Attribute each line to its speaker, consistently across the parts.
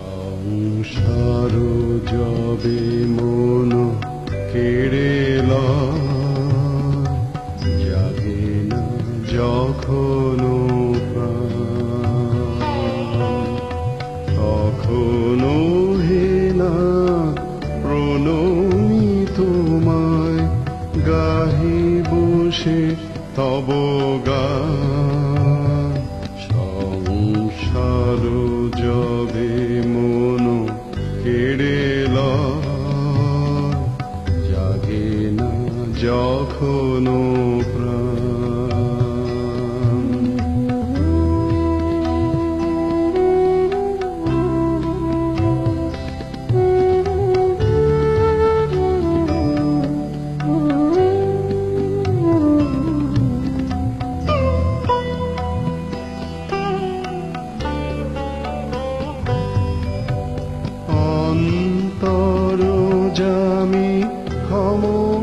Speaker 1: সংসার যবে কেড়ে না যখন তখনো তোমায় গাহি বসে তব গান। সংসার যবে মন কেড়ে জাগে না যখনো প্রাণ।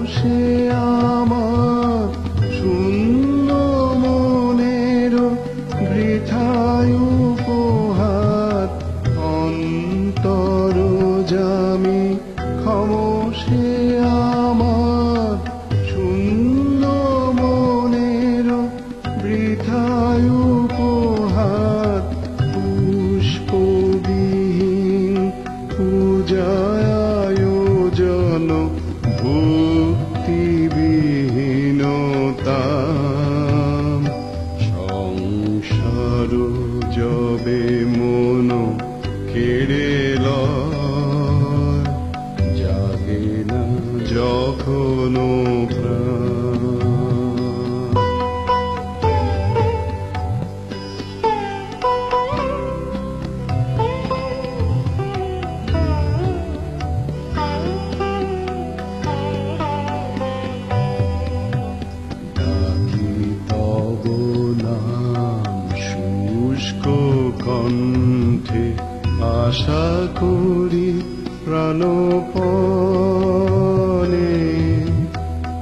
Speaker 1: Oceania. ভক্তিবিহীনতা সংসার যবে মন কেড়ে লয়, শুষ্ক কণ্ঠে আশা করি প্রাণপণে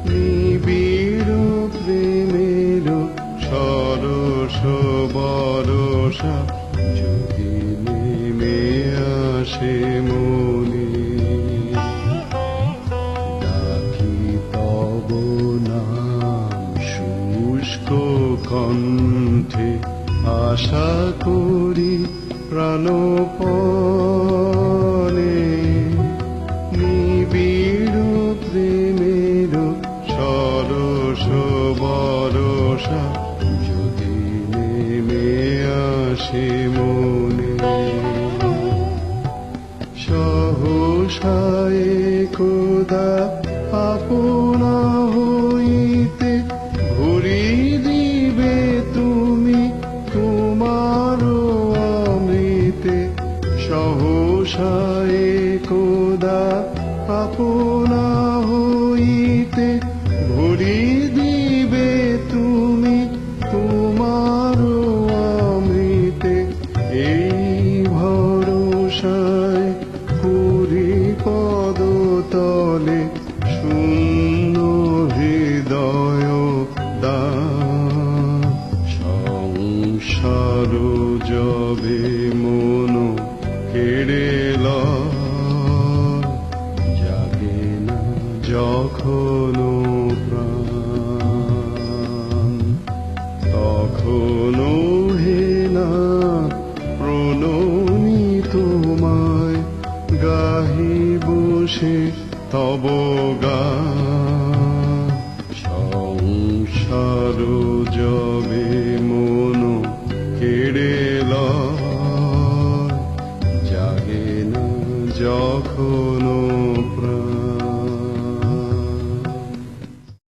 Speaker 1: নিবিড় প্রেমের সরস বরসা যদি নেমে আসে মনে। ডাকি তব নাম শুষ্ক কণ্ঠে আশা করি প্রাণপণে নিবিড় প্রেমের সরস বরসা যদি নেমে আসে মনে। সহসায় কোদা কোদা আপনা হইতে ভরি দিবে তুমি তোমার অমৃতে। এই ভরসায় পুরী পদ তলে শূন্য হৃদয় দান সংসার যবে মন কেড়ে লয়, যখনো প্রাণ, তখনো হে না প্রণমি তোমায় গাহি বসে তব গান সংসার যবে মন কেড়ে জাগে না যখনো